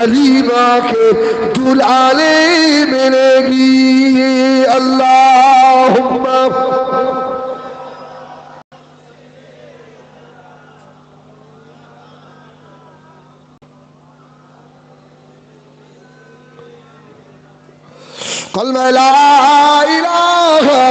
रीमा के दुलाले मिलेगी अल्लाह कल मैं ला इलाहा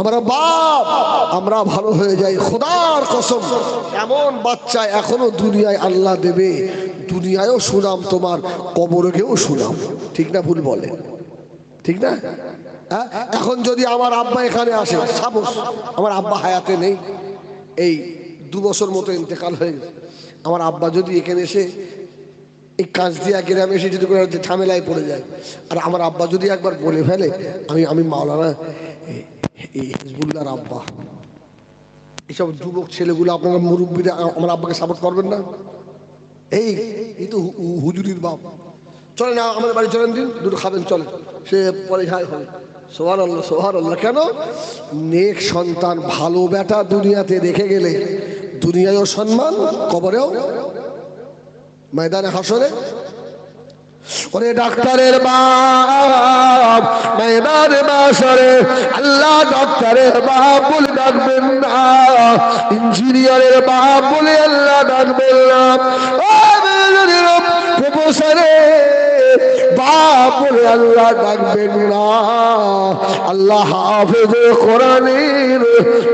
আমরা বাপ, আমরা ভালো হয়ে যাই, খোদার কসম। এমন বাচ্চা এখনও দুনিয়ায় আল্লাহ দেবে, দুনিয়ায়ও সুনাম তোমার, কবরকেও সুনাম। ঠিক না ভুল বলে? ঠিক না? হ্যাঁ? এখন যদি আমার আব্বা এখানে আসে, সাপোজ আমার আব্বা হায়াতে নেই, এই দু বছর মতো ইন্তেকাল হয়ে গেছে, আমার আব্বা যদি এখানে এসে এই কাজ দিয়া গ্রামে এসে যদি ঝামেলায় পড়ে যায়, আর আমার আব্বা যদি একবার বলে ফেলে, আমি আমি মাওলানা হিজবুল্লাহর আব্বা। এইসব যুবক ছেলেগুলো আপনারা মুরব্বীরা, আমার আব্বাকে সাপোর্ট করবেন না? এই এই তো হুজুরির বাপ। চলেন আ- আমাদের বাড়ি চলেন দিন, দুটো খাবেন, চলেন। সে পরে খায় হবে সোহার আল্লাহ সোহার আল্লাহ কেন? নেক সন্তান, ভালো বেটা দুনিয়াতে রেখে গেলে দুনিয়ায়ও সম্মান, কবরেও। ময়দানে হাসরে ওরে ডাক্তারের বাপ মেদার বাসরে, আল্লাহ ডাক্তারের বাপ বলে ডাকবেন না, ইঞ্জিনিয়ারের বাপ বলে আল্লাহ ডাকবেন না। আল্লাহ ডাকবেন না। আল্লাহ হাফেজ কোরআনের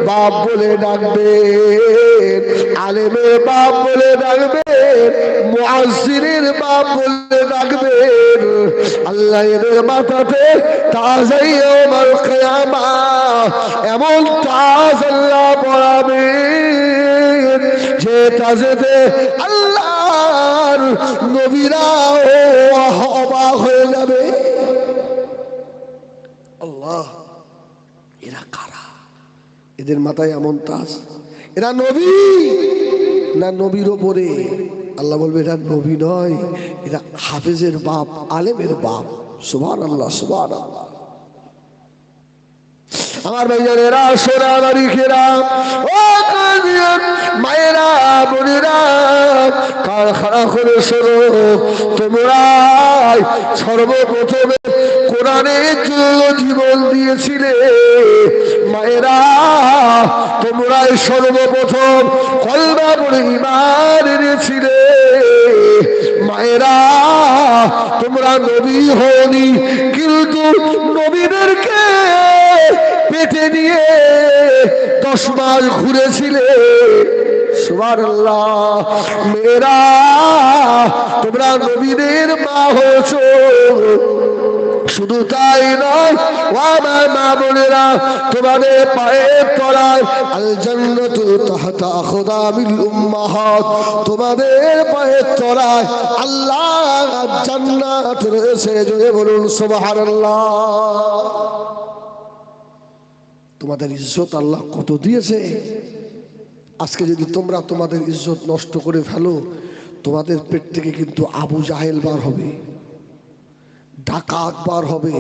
বাপ বলে ডাকবেন আলেমের বাপ বলে ডাকবেন মুআজ্জিনের বাপ বলে ডাকবেন। আল্লাহ এদের মাথাতে তাজাই আমার কিয়ামা, এমন তাজ আল্লাহ পড়াবেন, যে তাজেতে আল্লাহর নবীরাও অবাক হয়ে যাবে। আল্লাহ, এরা কারা? এদের মাথায় এমন তাজ এরা নবী না নবীর ওপরে? আল্লাহ বলবে, এরা নবী নয়, এরা হাফেজের বাপ, আলেমের বাপ। সুভান আল্লাহ সুভান আল্লাহ আমার ভাইজানেরা সোনা বাড়িখেরা ও মায়েরা, বোনেরা, কার খাড়া করে শোনো, তোমরাই সর্বপ্রথমে কোরআনের জন্য জীবন দিয়েছিলে, মায়েরা, তোমরাই সর্বপ্রথম কলবা পড়ে ইমান এনেছিলে। মায়েরা, তোমরা নবী হওনি, কিন্তু নবীদেরকে পেটে নিয়ে দশ মাস ঘুরেছিলে। মেয়েরা, তোমরা নবীদের মা হয়েছ। শুধু তাই নয়, ও আমার মা বোনেরা, তোমাদের পায়ের তলায় আল জান্নাতু তোমাদের পায়ের তলায় আল্লাহ জান্নাত রয়েছে, জোরে বলুন সুবহানাল্লাহ। তোমাদের ইজ্জত আল্লাহ কত দিয়েছে? আজকে যদি তোমরা তোমাদের ইজ্জত নষ্ট করে ফেলো, তোমাদের পেট থেকে কিন্তু আবু জাহেল বার হবে। ডাকাত বার হবে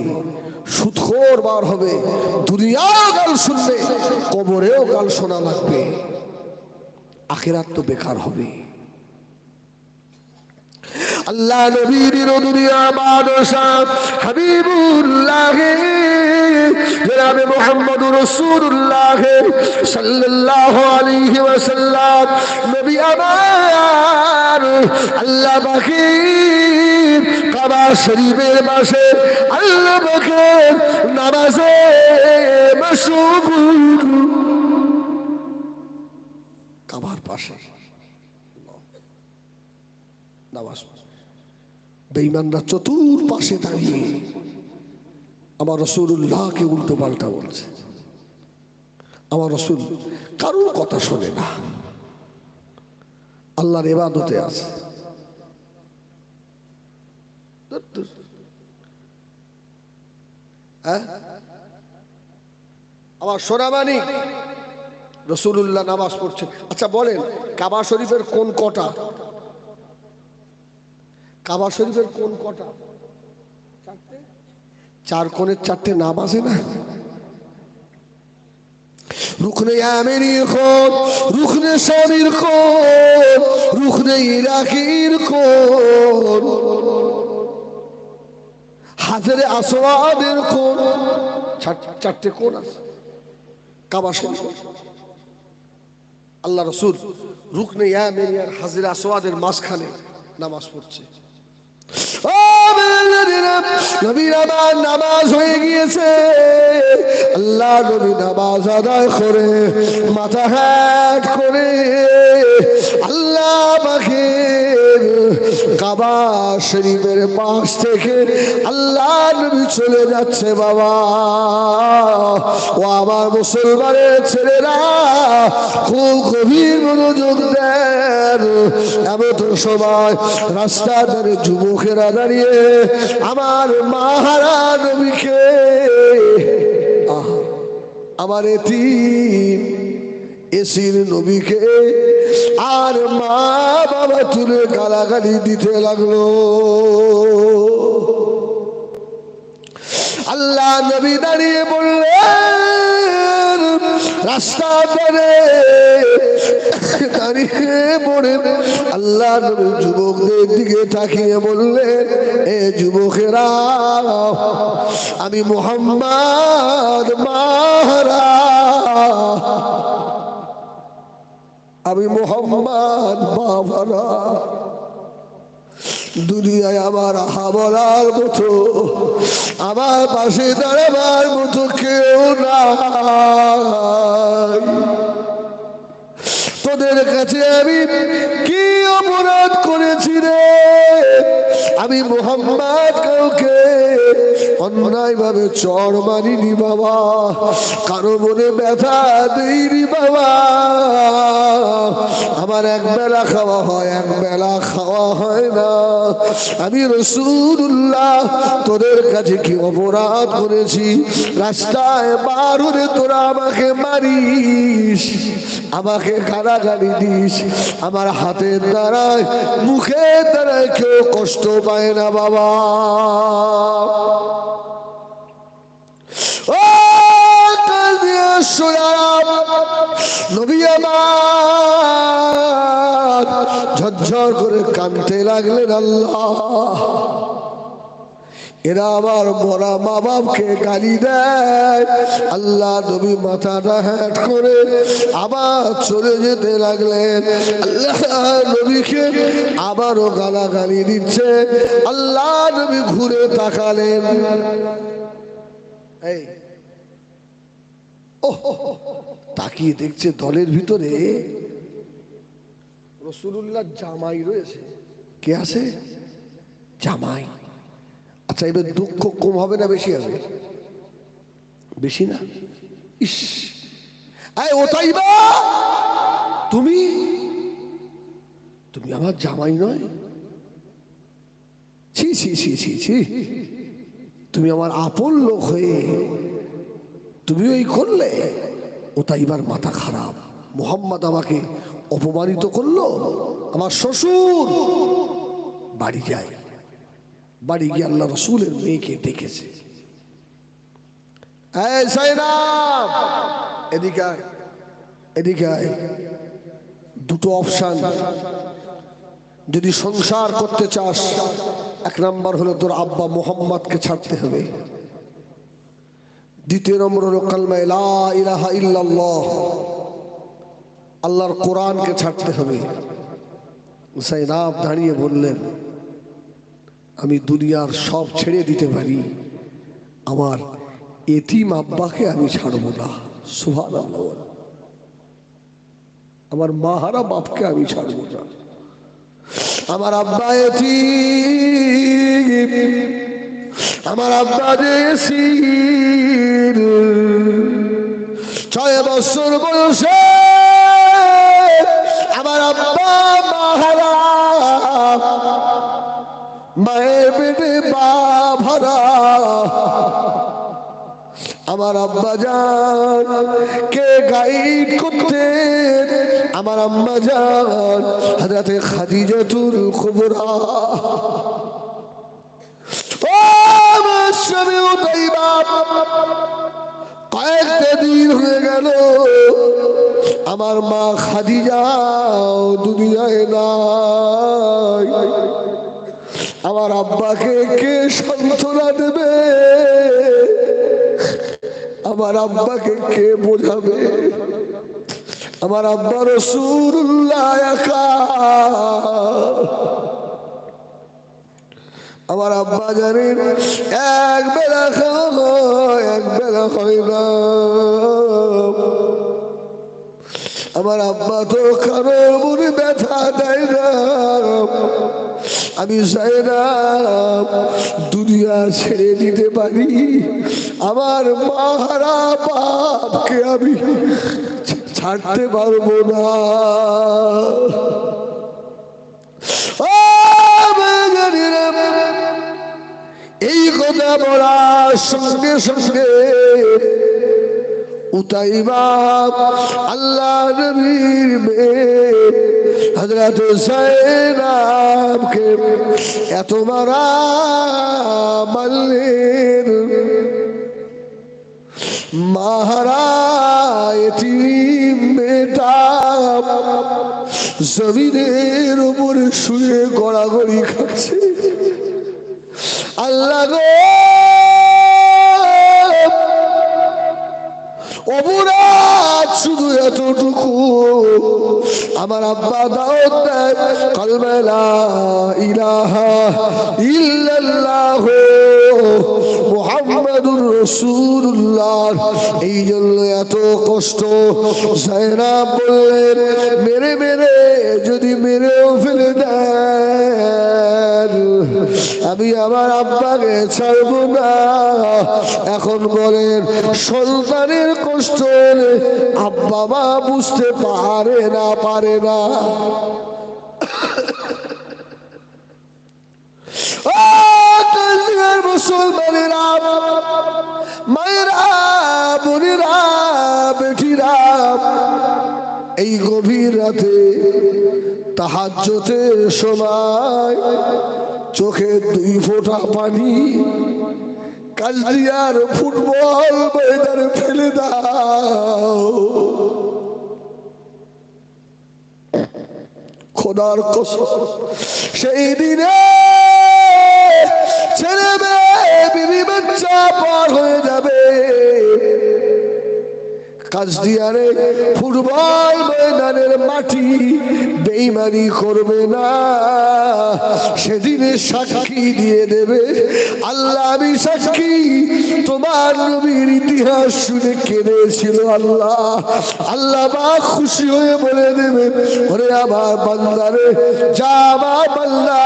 সুৎখোর বার হবে, দুনিয়াও গাল শুনবে, কবরেও গাল শোনা লাগবে, আখেরাত তো বেকার হবে। আল্লাহ নবীর দুনিয়া বাদশাহ হাবিবুল্লাহ, জনাবে মোহাম্মদ রসুল্লাহ সাল্লাল্লাহু আলাইহি ওয়াসাল্লাম। নবী আমার আল্লাহ বাকি কাবা শরীফের পাশে আল্লাহ বাকের নামাজে মশগুল। কাবার পাশে। নামাজ বেঈমানরা চতুর পাশে দাঁড়িয়ে আমার রসুল্লাহকে উল্টো পাল্টা বলছে। আমার রসুল কারোর কথা শোনে না। আল্লাহর এবাদতে আছে। হ্যাঁ? আমার সোনামানি রসুল্লাহ নামাজ পড়ছে। আচ্ছা বলেন, কাবা শরীফের কোন কটা? কাবা শরীফের কোন কটা? চারটে? চার কোণের চারটে নাম আছে না? রুখনে আমেরির কোন রুখনে শামির কোন রুখনে ইরাকির কোন হাজারে আসওয়াদের কোন চারটে কোন আছে। কাবা শরীফ। আল্লাহ রসুল রুকনে ইয়ামেরিয়ার হাজিরা আসওয়াদের মাঝখানে নামাজ পড়ছে। আমার নামাজ হয়ে গিয়েছে। আল্লাহ নবী নামাজ আদায় করে মাথা হ্যাট করে। আল্লাহ পাখে কাবা শরীফের পাশ থেকে আল্লাহ নবী চলে যাচ্ছে বাবা। ও আমার মুসলমানের ছেলেরা, খুব গভীর মনোযোগ দেন। এমন সময় রাস্তা ধরে যুবকেরা দাঁড়িয়ে আমার মাহারা নবীকে আমার এটি এসির নবীকে আর মা বাবা তুলে গালাগালি দিতে লাগল। আল্লাহ নবী দাঁড়িয়ে বললেন, রাস্তা ধরে দাঁড়িয়ে পড়েন। আল্লাহ নবী যুবকদের দিকে তাকিয়ে বললেন, এ যুবকেরা, আমি মোহাম্মদ মাহারা আমি মোহাম্মদ বাবারা। দুনিয়ায় আমার হাবলার মতো, আমার পাশে দাঁড়াবার মতো কেউ না তোদের কাছে আমি কি অপরাধ করেছি রে। আমি মোহাম্মদ কাউকে অন্যায় ভাবে চড় মারিনি বাবা। কারও মনে ব্যথা দেইনি বাবা। আমার এক বেলা খাওয়া হয়, এক বেলা খাওয়া হয় না। আমি রসুল্লাহ তোদের কাছে কি অপরাধ করেছি? রাস্তায় বার হলে তোরা আমাকে মারিস, আমাকে গালাগালি দিস, আমার হাতের দ্বারায় মুখের তারা কেউ কষ্ট পায় না বাবা। ও নবী আমার ঝরঝর করে কানতে লাগলেন আল্লাহ। এরা আমার মরা মা বাপকে গালি দেয়। আল্লাহ নবী মাথাটা হ্যাট করে আবার চলে যেতে লাগলেন। আল্লাহ নবীকে আবারও গালাগালি দিচ্ছে। আল্লাহ নবী ঘুরে তাকালেন। এই তাকিয়ে দেখছে দলের ভিতরে রসুল্লাহ জামাই রয়েছে। কে আছে? জামাই। আচ্ছা এবার দুঃখ কম হবে না বেশি হবে? বেশি না? ইস! আয় ওটাই বা! তুমি? তুমি আমার জামাই নয়? ছি ছি ছি ছি ছি। তুমি আমার আপন লোক হয়ে তুমি ওই করলে ওটা এবার মাথা খারাপ। মোহাম্মদ আমাকে অপমানিত করল, আমার শ্বশুর বাড়ি যায়। বাড়ি গিয়ে আল্লাহ রসুলের মেয়েকে দেখেছে। এদিকে দুটো অপশান। যদি সংসার করতে চাস, এক নাম্বার হলো তোর আব্বা মোহাম্মদকে ছাড়তে হবে। দ্বিতীয় নম্বর হলো কালমা ইলাহা ইল্লাল্লাহ। আল্লাহর কোরআনকে ছাড়তে হবে। সাইনাব দাঁড়িয়ে বললেন আমি দুনিয়ার সব ছেড়ে দিতে পারি। আমার এতিম আব্বাকে আমি ছাড়বো না। সুভান আমার মাহারা বাপকে আমি ছাড়বো না। আমার আব্বা এতিম, আমার আব্বা যে ছয় বছর বয়সে আমার আব্বা মাহারা মায়ের ভরা আমার আব্বা যান কে গাইড করতে আমার আম্মা যান হাজরাতে খাদিজাতুল কুবরা। ও আমার হয়ে গেল, আমার মা খাদিজা দুনিয়ায় নাই। আমার আব্বাকে কে সান্ত্বনা দেবে? আমার আব্বাকে কে বোঝাবে? আমার আব্বা রসুল্লাহ আমার আব্বা জানেন এক বেলা খাওয়া এক বেলা হয় না। আমার আব্বা তো কারোর মনে ব্যথা দেয় না। আমি চাই না, দুনিয়া ছেড়ে দিতে পারি। আমার মাহারা বাপকে আমি ছাড়তে পারব না। এই কথা বলার সঙ্গে সঙ্গে উতাইবা আল্লাহ নবীর মেয়ে হজরত সাইনামকে এত মারা মারলেন। মাহারা এতিম মেয়েটা জমিনের উপরে শুয়ে গড়াগড়ি খাচ্ছে। আল্লাহ গো! অপরাধ শুধু এতটুকু। আমার আব্বা দাওয়াত দেয় কলমেলা ইলাহা ইল্লাল্লাহ মুহাম্মাদুর রাসূলুল্লাহ। এই জন্য এত কষ্ট। জায়নাব বললেন মেরে মেরে, যদি মেরেও ফেলে দেন, আমি আমার আব্বাকে ছাড়বো না। এখন বলেন, সন্তানের কষ্ট আব্বা মা বুঝতে পারে না পারে না। ও দুনিয়ার মুসলমানেরা, মায়েরা, বোনেরা, বেটিরা, এই গভীর রাতে তাহাজ্জতের সময় চোখে দুই ফোঁটা পানি কালিয়ার ফুটবল ময়দানে ফেলে দাও। খোদার কসম, সেই দিনে মেয়ে বিবি বাচ্চা পার হয়ে যাবে। কাজদিয়ারে ফুটবল ময়দানের মাটি বেইমানি করবে না। সেদিনে সাক্ষী দিয়ে দেবে। আল্লাহ আমি সাক্ষী। তোমার নবীর ইতিহাস শুনে কেঁদেছিল আল্লাহ। আল্লাহ মা খুশি হয়ে বলে দেবে, ওরে আমার বান্দারে, যা আমার বান্দা,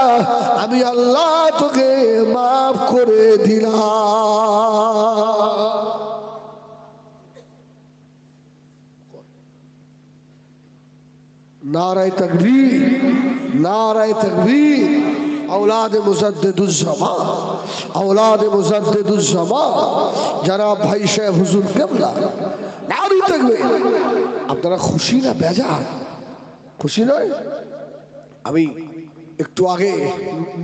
আমি আল্লাহ তোকে মাফ করে দিলাম। নারায় তকবি নারায় তকবি اولاد মুসাদ্দুজ্জামা اولاد মুসাদ্দুজ্জামা যারা ভাই সাহেব হুজুর কেবলা আপনারা খুশি না বেজার? খুশি নয়? আমি একটু আগে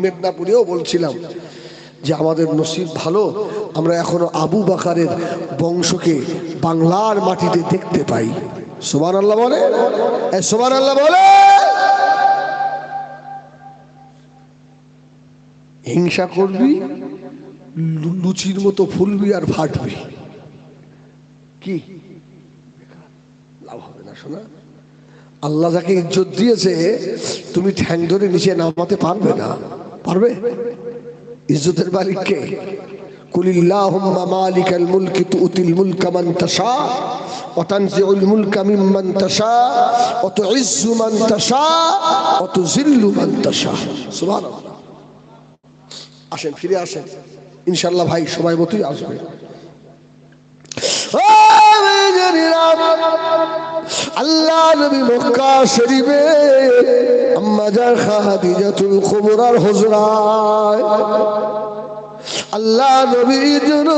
মেদিনীপুরেও বলছিলাম যে আমাদের নসিব ভালো, আমরা এখনও আবু বাকারের বংশকে বাংলার মাটিতে দেখতে পাই। সোমান আল্লাহ বলে? সোমান আল্লাহ বলে? হিংসা করবি লুচির মতো ফুলবি আর ফাটবি। কি? লাভ হবে না, শোনা। আল্লাহ যাকে ইজ্জত দিয়েছে, তুমি ঠ্যাং ধরে নিচে নামাতে পারবে না। পারবে? ইজ্জতের মালিক কে? قل اللهم مالك الملك تؤتي الملك من تشاء وتنزع الملك ممن تشاء وتعز من تشاء وتذل من تشاء سبحان الله আসেন ফিরে আসেন ইনশাল্লাহ ভাই সময় মতোই আসবে ও মেজরিরা, আল্লাহ নবী মক্কা শরীফে আম্মাজার খাদিজাতুল কুবরার হুজরায় আল্লাহ নবীর জন্য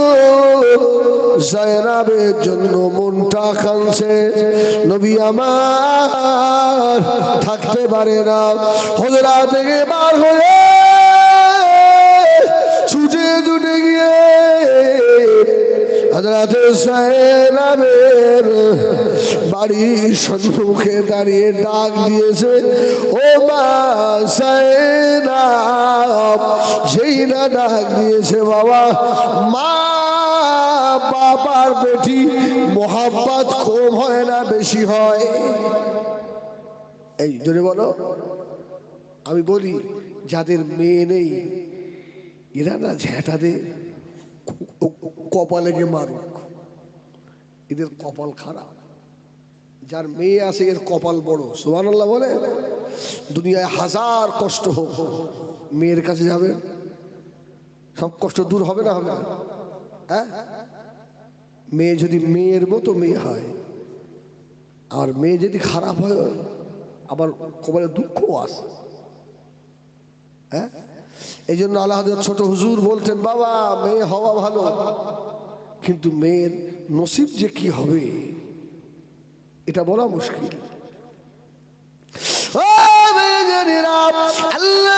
জয়নাবের জন্য মনটা কানছে নবী আমার থাকতে পারে না। হজরা থেকে বার হয়ে হজরাতে সাহেবের বাড়ির সম্মুখে দাঁড়িয়ে ডাক দিয়েছে, ও মা সাহেব যেই না ডাক দিয়েছে, বাবা, মা, বাবার বেটি মোহাব্বত কম হয় না, বেশি হয়? এই ধরে বলো। আমি বলি, যাদের মেয়ে নেই, এরা না ঝ্যাঁটাদের কপালে গিয়ে মারুক। এদের কপাল খারাপ। যার মেয়ে আছে, এর কপাল বড়। সোহান আল্লাহ বলে, দুনিয়ায় হাজার কষ্ট হোক, মেয়ের কাছে যাবে, সব কষ্ট দূর হবে না, হবে হ্যাঁ? মেয়ে যদি মেয়ের মতো মেয়ে হয়, আর মেয়ে যদি খারাপ হয়, আবার কপালে দুঃখও আসে হ্যাঁ? এই জন্য আল্লাহ ছোট হুজুর বলতেন, বাবা, মেয়ে হওয়া ভালো। কিন্তু মেয়ের নসিব যে কি হবে, এটা বলা মুশকিল। আল্লাহ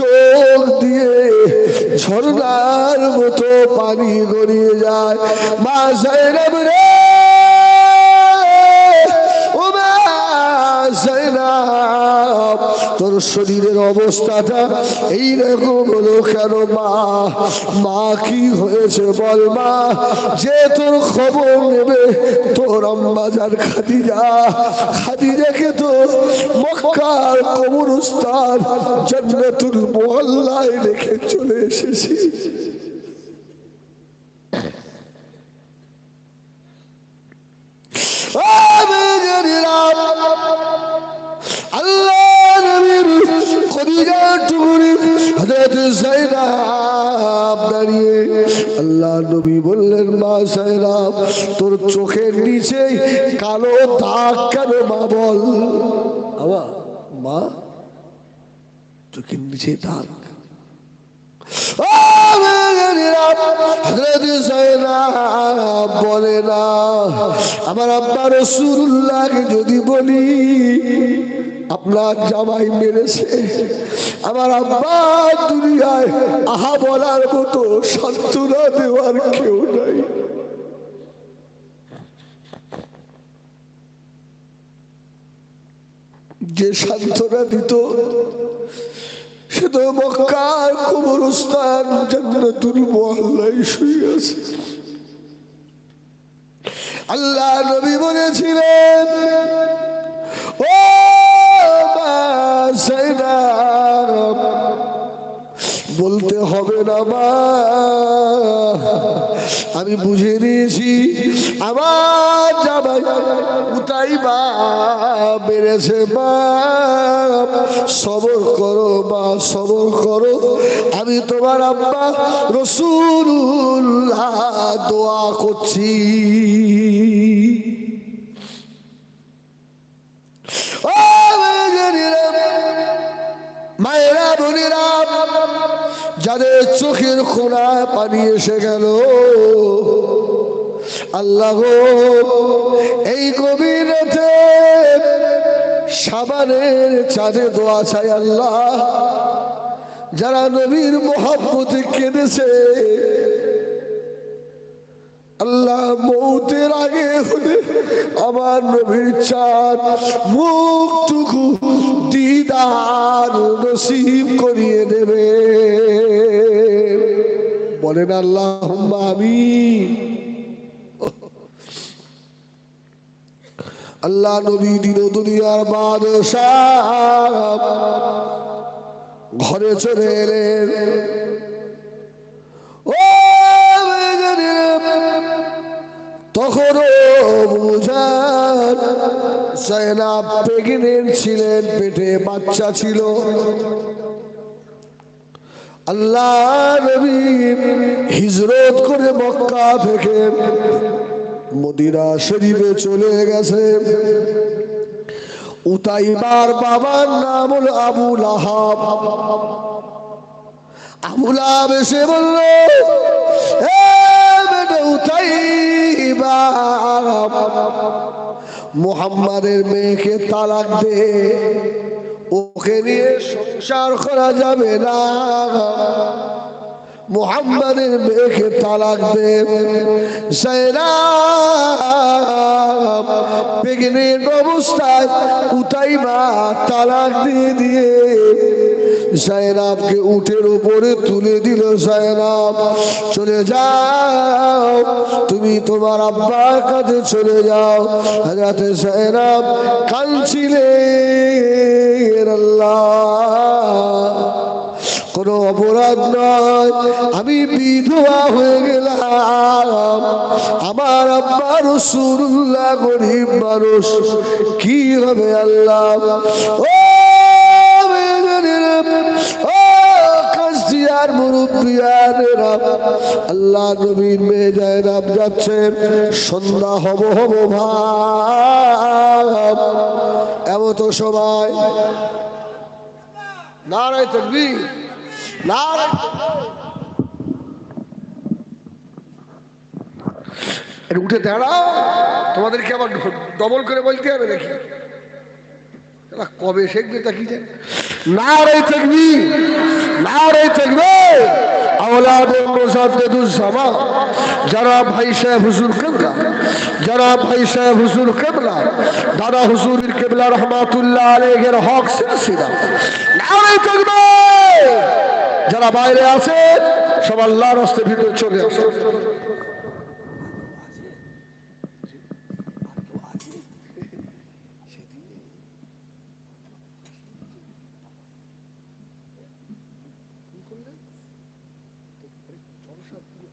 চোখ দিয়ে ঝর্ণার মতো পানি গড়িয়ে যায়। মা সাহেব রে। তোর শরীরের অবস্থাটা এইরকম হলো কেন, মা? মা, কি হয়েছে বল, মা? যে তোর খবর নেবে তোর যা খাদিজা। খাদিজাকে তো মক্কার কবরস্থান জন্মতুল মোহল্লায় রেখে চলে এসেছি। নবী বললেন, মা সাইনাব তোর চোখের নিচে কালো দাগ কেন মা বল? আমা মা, চোখের নিচে দাগ। বলে না, আমার আব্বা রসুল্লাহকে যদি বলি আপনার জামাই মেরেছে। আমার আব্বা দুনিয়ায় আহা বলার মতো সান্ত্বনা দেওয়ার কেউ নাই। যে সান্ত্বনা দিত, সে তো মক্কার কবরস্থান জান্নাতুল মহল্লায় শুয়ে আছে। আল্লাহ নবী বলেছিলেন বলতে হবে না মা। আমি বুঝে নিয়েছি আমার জামাই উতাই বা বেড়েছে মা। সবর করো মা, সবর করো। আমি তোমার আব্বা রসুল্লাহ দোয়া করছি। মায়েরা বোনেরা যাদের চোখের খোলা পানি এসে গেল। আল্লাহ এই গভীর সাবানের চাঁদে দোয়া চাই আল্লাহ। যারা নবীর মহাপতি কেঁদেছে আল্লাহ মৌতের আগে হলে আমার নবীর চাঁদ মুখটুকু দিদার নসিব করিয়ে দেবে। বলেন আল্লাহ আমি আল্লাহ নবী দিন দুনিয়ার বাদশাহ ঘরে চলে এলেন। সায়না প্রেগনেন্ট ছিলেন, পেটে বাচ্চা ছিল। আল্লাহ নবী হিজরত করে মক্কা থেকে মদিনা শরীফে চলে গেছে। উতাইবার বাবার নাম হলো আবুল আহাব আবুল আহাব এসে বলল, "এ বেটা উতাইবা মুহাম্মাদের মেয়েকে তালাক দে। ওকে নিয়ে সংসার করা যাবে না। মোহাম্মদের মেয়েকে তালাক দে। প্রেগনেন্ট অবস্থায় উতাইবা তালাক দিয়ে দিয়ে সায়নাবকে উঠের উপরে তুলে দিল সায়নাব চলে যাও, তুমি তোমার আব্বার কাছে চলে যাও। হাজাতে সায়নাব কাঁদছিলেন, আল্লাহ, কোনো অপরাধ নয়, আমি বিধবা হয়ে গেলাম। আমার আব্বা রসুল্লাহ গরিব মানুষ, কি হবে আল্লাহ? ও কাস্তিয়ার মুরব্বিয়ানেরা আল্লাহ নবীর মেয়ে জায়নাব যাচ্ছে, সন্ধ্যা হব হব ভাব। এমন তো সময় নারায় এর উঠে দাঁড়াও, তোমাদেরকে আবার ডবল করে বলতে হবে নাকি? কবে শিখবে তা কি জানে? থাকবি নারে থাকবে আওলাদ মুসাদ্দুজ্জামা যারা ভাই সাহেব হুজুর কেবলা, যারা ভাই সাহেব হুজুর কেবলা, দাদা হুজুরের কেবলা রহমাতুল্লাহ আলাইহির হক সিলসিলা। নারে থাকবে যারা বাইরে আছে, সব আল্লাহর রাস্তার ভিতরে চলে আসে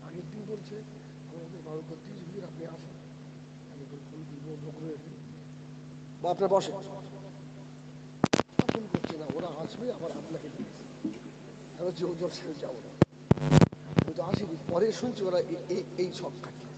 আগের দিন বলছে আমাদের বারো করতে যদি আপনি আসেন আমি ফোন বা আপনার বসে না, ওরা আসবে, আবার আপনাকে যাব না কিন্তু পরে শুনছি ওরা এই- এই- কাটিয়ে